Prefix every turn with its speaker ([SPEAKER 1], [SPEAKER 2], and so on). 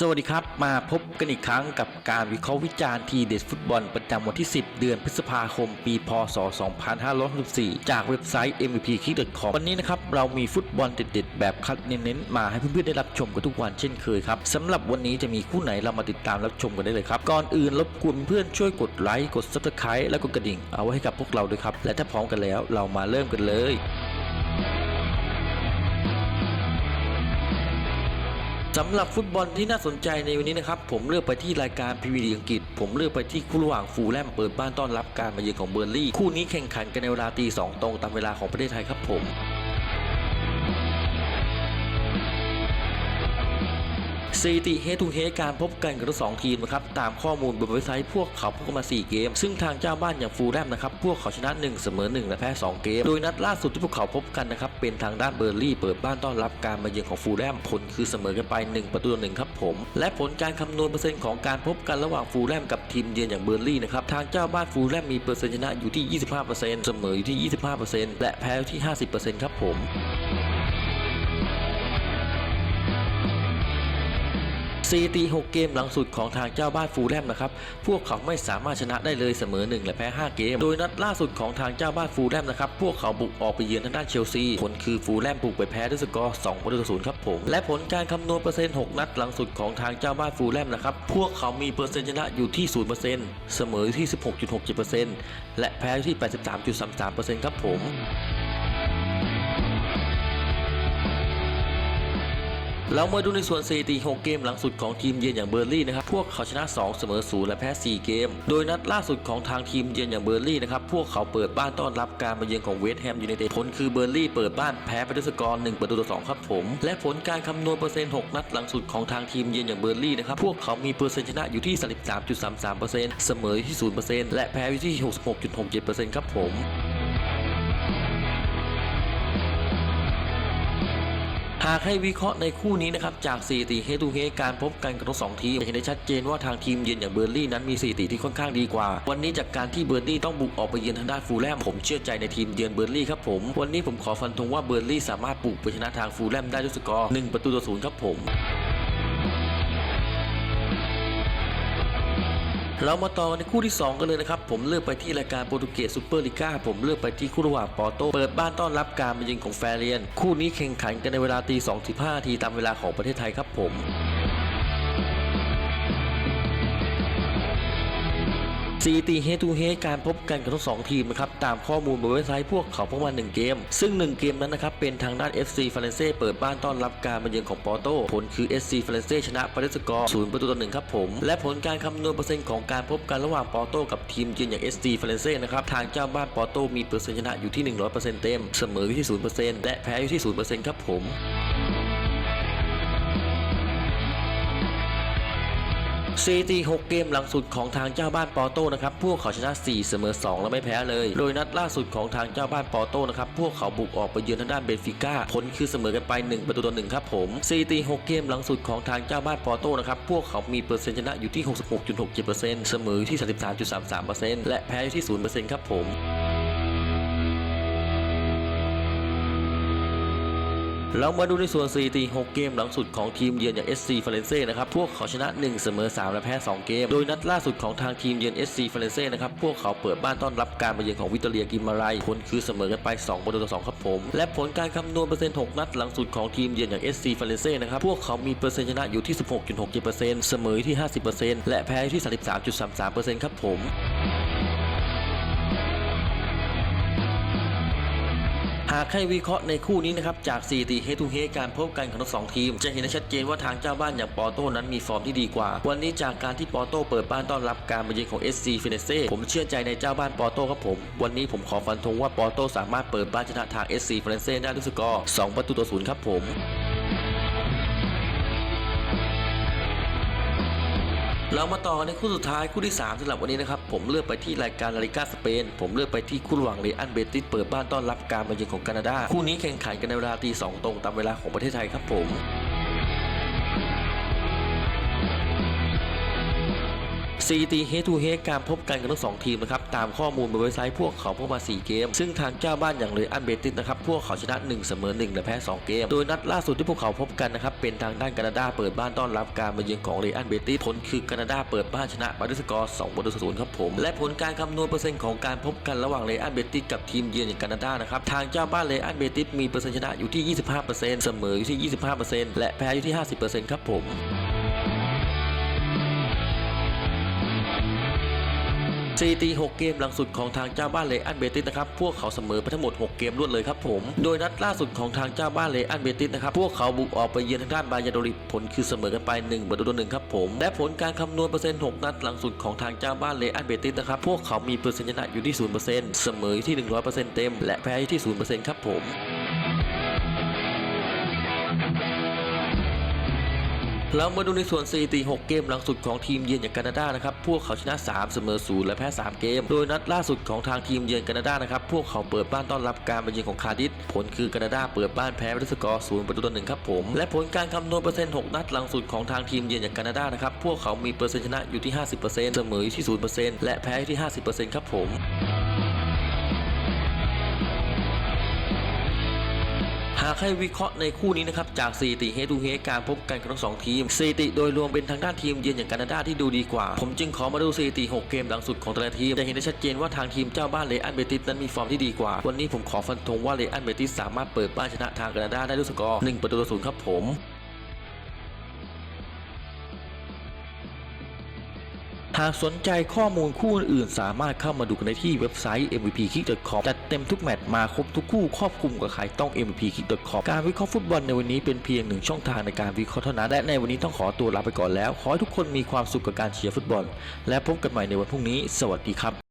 [SPEAKER 1] สวัสดีครับ มาพบกันอีกครั้งกับการวิเคราะห์วิจารณ์ทีเด็ดฟุตบอลประจำวันที่ 10 เดือนพฤษภาคม ปี พศ 2564 จากเว็บไซต์ mvpkick.com วันนี้นะครับ เรามีฟุตบอลเด็ดๆ แบบคัดเน้นๆ มาให้เพื่อนๆ ได้รับชมกันทุกวันเช่นเคยครับสำหรับวันนี้จะมีคู่ไหนเรามาติดตามรับชมกันได้เลยครับ ก่อนอื่นรบกวนเพื่อนช่วยกดไลค์กด subscribe และกดกระดิ่ง เอาไว้ให้กับพวกเราด้วยครับและถ้าพร้อมกันแล้วเรามาเริ่มกันเลย สำหรับฟุตบอลที่น่าสนใจในวันนี้นะครับ ผมเลือกไปที่รายการพรีเมีดีอังกฤษ ผมเลือกไปที่คู่ระหว่างฟูลแลมเปิดบ้านต้อนรับการมาเยือนของเบอร์ลี่ คู่นี้แข่งขันกันในเวลาตีสองตรงตามเวลาของประเทศไทยครับผม สถิติเฮทูเฮการพบกันกับทั้งสองทีมนะครับตามข้อมูลบนเว็บไซต์พวกเขาพบกันมา 4 เกม ซึ่งทางเจ้าบ้านอย่างฟูลแลมนะครับพวกเขาชนะ 1 เสมอ 1 และแพ้ 2 เกม โดยนัดล่าสุดที่พวกเขาพบกันนะครับเป็นทางด้านเบอร์ลี่เปิดบ้านต้อนรับการมาเยือนของฟูลแลมผลคือเสมอกันไป 1 ประตูต่อหนึ่งครับผม และผลการคำนวณเปอร์เซ็นต์ของการพบกันระหว่างฟูลแลมกับทีมเยือนอย่างเบอร์ลี่นะครับทางเจ้าบ้านฟูลแลมมีเปอร์เซ็นต์ชนะอยู่ที่ 25%เสมออยู่ที่ 25%และแพ้อยู่ที่ 50%ครับผม สถิติ6เกมหลังสุดของทางเจ้าบ้านฟูลแลมนะครับ พวกเขาไม่สามารถชนะได้เลยเสมอ 1 และแพ้ 5 เกม โดยนัดล่าสุดของทางเจ้าบ้านฟูลแลมนะครับ พวกเขาบุกออกไปเยือนทางด้านเชลซี ผลคือฟูลแลมบุกไปแพ้ด้วยสกอร์2ประตูต่อศูนย์ครับผม และผลการคำนวณเปอร์เซ็นต์ 6 นัดหลังสุดของทางเจ้าบ้านฟูลแลมนะครับ พวกเขามีเปอร์เซ็นต์ชนะอยู่ที่ 0%เสมออยู่ที่ 16.67%และแพ้ที่ 83.33%ครับผม เรามาดูในส่วนสถิติ6เกมหลังสุดของทีมเยือนอย่างเบอร์ลี่นะครับ พวกเขาชนะ 2 เสมอ0และแพ้ 4 เกม โดยนัดล่าสุดของทางทีมเยือนอย่างเบอร์ลี่นะครับ พวกเขาเปิดบ้านต้อนรับการมาเยือนของเวสต์แฮมยูไนเต็ด ผลคือเบอร์ลี่เปิดบ้านแพ้ไปด้วยสกอร์1ประตูต่อ2ครับผม และผลการคำนวณเปอร์เซ็นต์ 6 นัดหลังสุดของทางทีมเยือนอย่างเบอร์ลี่นะครับ พวกเขามีเปอร์เซ็นต์ชนะอยู่ที่ 33.33%เสมออยู่ที่ 0%และแพ้อยู่ที่ 66.67%ครับผม หากให้วิเคราะห์ในคู่นี้นะครับจากสี่ตีเฮตูเฮการพบกันกับทั้งสองทีมจะเห็นได้ชัดเจนว่าทางทีมเยือนอย่างเบอร์ลี่นั้นมีสี่ตีที่ค่อนข้างดีกว่า วันนี้จากการที่เบอร์ลี่ต้องบุกออกไปเยือนทางด้านฟูลแลมผมเชื่อใจในทีมเยือนเบอร์ลี่ครับผม วันนี้ผมขอฟันธงว่าเบอร์ลี่สามารถปลุกไปชนะทางฟูลแลมได้ด้วยสกอร์1ประตูต่อศูนย์ครับผม เรามาต่อกันในคู่ที่ 2 กันเลยนะครับ ผมเลือกไปที่รายการโปรตุเกสซูเปอร์ลีกาผมเลือกไปที่คู่ระหว่างปอโตเปิดบ้านต้อนรับการมาเยือนของแฟเรียน คู่นี้แข่งขันกันในเวลาตี2 5นาทีตามเวลาของประเทศไทยครับผม สถิติเฮตูเฮการพบกันกับทั้งสองทีมนะครับตามข้อมูลบนเว็บไซต์พวกเขาพบมา1เกม ซึ่ง 1 เกมนั้นนะครับเป็นทางด้าน FC ฟ a เรนเซ่เปิดบ้านต้อนรับการมาเยือนของปอร์โตผลคือ SC ฟ a เรนเซ่ชนะไปด้วยสกอร์0ประตูต่อ1ครับผม และผลการคำนวณเปอร์เซ็นต์ของการพบกันระหว่างปอร์โตกับทีมเยือนอย่าง SC ฟ a เรนเซ่นะครับทางเจ้าบ้านปอร์โตมีเปอร์เซ็นต์ชนะอยู่ที่ 100%เต็มเสมออยู่ที่0%และแพ้อยู่ที่0%ครับผม สถิติ6เกมหลังสุดของทางเจ้าบ้านปอโตนะครับพวกเขาชนะ 4 เสมอ 2 และไม่แพ้เลย โดยนัดล่าสุดของทางเจ้าบ้านปอโตนะครับพวกเขาบุกออกไปเยือนทางด้านเบนฟิก้าผลคือเสมอกันไป 1 ประตูต่อ1ครับผมสถิติ6เกมหลังสุดของทางเจ้าบ้านปอโตนะครับพวกเขามีเปอร์เซ็นต์ชนะอยู่ที่ 66.67%เสมอที่ 33.33%และแพ้อยู่ที่ 0%ครับผม เรามาดูในส่วนสถิติ6เกมหลังสุดของทีมเยือนอย่าง SC ฟ a เรนเซนะครับ พวกเขาชนะ 1 เสมอ 3 และแพ้ 2 เกม โดยนัดล่าสุดของทางทีมเยือน SC ฟ a เรนเซนะครับ พวกเขาเปิดบ้านต้อนรับการมาเยือนของวิตเตอรียกิมมาไรผลคือเสมอกันไป2ประตูต่อ2ครับผม และผลการคำนวณเปอร์เซ็นต์ 6 นัดหลังสุดของทีมเยือนอย่าง SC ฟ a เรนเซนะครับ พวกเขามีเปอร์เซ็นต์ชนะอยู่ที่ 16.67%เสมอที่ 50%และแพ้ที่ 33.33%ครับผม หากให้วิเคราะห์ในคู่นี้นะครับจาก4ีตีเฮทูเฮการพบกันของทั้งสองทีม จะเห็นได้ชัดเจนว่าทางเจ้าบ้านอย่างปอร์โต้นั้นมีฟอร์มที่ดีกว่า วันนี้จากการที่ปอร์โต้เปิดบ้านต้อนรับการมาเยือนของ SC ฟินเนเซ่ผมเชื่อใจในเจ้าบ้านปอร์โต้ครับผม วันนี้ผมขอฟันธงว่าปอร์โต้สามารถเปิดบ้านชนะทาง SC ฟินเนเซ่ได้ด้วยสกอร์2ประตูต่อศูนย์ครับผม เรามาต่อในคู่สุดท้ายคู่ที่ 3สำหรับวันนี้นะครับ ผมเลือกไปที่รายการลาลิกาสเปน ผมเลือกไปที่คู่ระหว่างเรอันเบติสเปิดบ้านต้อนรับการมาเยือนของแคนาดา คู่นี้แข่งขันกันในเวลาตีสองตรงตามเวลาของประเทศไทยครับผม สถิติเฮทูเฮการพบกันกันทั้งสองทีมนะครับตามข้อมูลบนเว็บไซต์พวกเขาพบมา 4 เกม ซึ่งทางเจ้าบ้านอย่างเลยอันเบติสนะครับพวกเขาชนะ 1 เสมอ1และแพ้ 2 เกม โดยนัดล่าสุดที่พวกเขาพบกันนะครับเป็นทางด้านแคนาดาเปิดบ้านต้อนรับการมาเยือนของเรอันเบติสผลคือแคนาดาเปิดบ้านชนะบาร์ดิสกอร์2ประตูศูนย์ครับผม และผลการคำนวณเปอร์เซ็นต์ของการพบกันระหว่างเรอันเบติสกับทีมเยือนอย่างแคนาดานะครับทางเจ้าบ้านเรอันเบติสมีเปอร์เซ็นต์ชนะอยู่ที่ 25%เสมออยู่ที่ 25%และแพ้อยู่ที่ 50%ครับผม สถิติ6เกมหลังสุดของทางเจ้าบ้านเลอันเบติสนะครับพวกเขาเสมอไปทั้งหมด 6 เกมรวดเลยครับผม โดยนัดล่าสุดของทางเจ้าบ้านเลอันเบติสนะครับพวกเขาบุกออกไปเยือนทางด้านบายาโดริดผลคือเสมอกันไป1ประตูต่อหนึ่งครับผมและผลการคำนวณเปอร์เซ็นต์ 6 นัดหลังสุดของทางเจ้าบ้านเลอันเบติสนะครับพวกเขามีเปอร์เซ็นต์ชนะอยู่ที่0%เสมออยู่ที่ 100%เต็ม และแพ้อยู่ที่0%ครับผม เรามาดูในส่วนสถิติ6เกมหลังสุดของทีมเยือนอย่างแคนาดานะครับ พวกเขาชนะ 3 เสมอ0และแพ้ 3 เกม โดยนัดล่าสุดของทางทีมเยือนแคนาดานะครับ พวกเขาเปิดบ้านต้อนรับการมาเยือนของคาร์ดิสผลคือแคนาดาเปิดบ้านแพ้ด้วยสกอร์0ประตูต่อ1ครับผม และผลการคำนวณเปอร์เซ็นต์ 6 นัดหลังสุดของทางทีมเยือนอย่างแคนาดานะครับ พวกเขามีเปอร์เซ็นต์ชนะอยู่ที่ 50%เสมออยู่ที่ 0%และแพ้ที่ 50%ครับผม หากให้วิเคราะห์ในคู่นี้นะครับจากสถิติเฮดูเฮการพบกันของทั้งสองทีมสถิติโดยรวมเป็นทางด้านทีมเยือนอย่างแคนาดาที่ดูดีกว่า ผมจึงขอมาดูสถิติ 6 เกมหลังสุดของแต่ละทีมจะเห็นได้ชัดเจนว่าทางทีมเจ้าบ้านเลอันเบติสนั้นมีฟอร์มที่ดีกว่า วันนี้ผมขอฟันธงว่าเลอันเบติสสามารถเปิดบ้านชนะทางแคนาดาได้ด้วยสกอร์1ประตูต่อศูนย์ครับผม หากสนใจข้อมูลคู่อื่น สามารถเข้ามาดูกันได้ที่เว็บไซต์ mvpkick.com จัดเต็มทุกแมตช์มาครบทุกคู่ครอบคลุมกับใครต้อง mvpkick.com การวิเคราะห์ฟุตบอลในวันนี้เป็นเพียงหนึ่งช่องทางในการวิเคราะห์เท่านั้นและในวันนี้ต้องขอตัวลาไปก่อนแล้ว ขอให้ทุกคนมีความสุขกับการเชียร์ฟุตบอล และพบกันใหม่ในวันพรุ่งนี้ สวัสดีครับ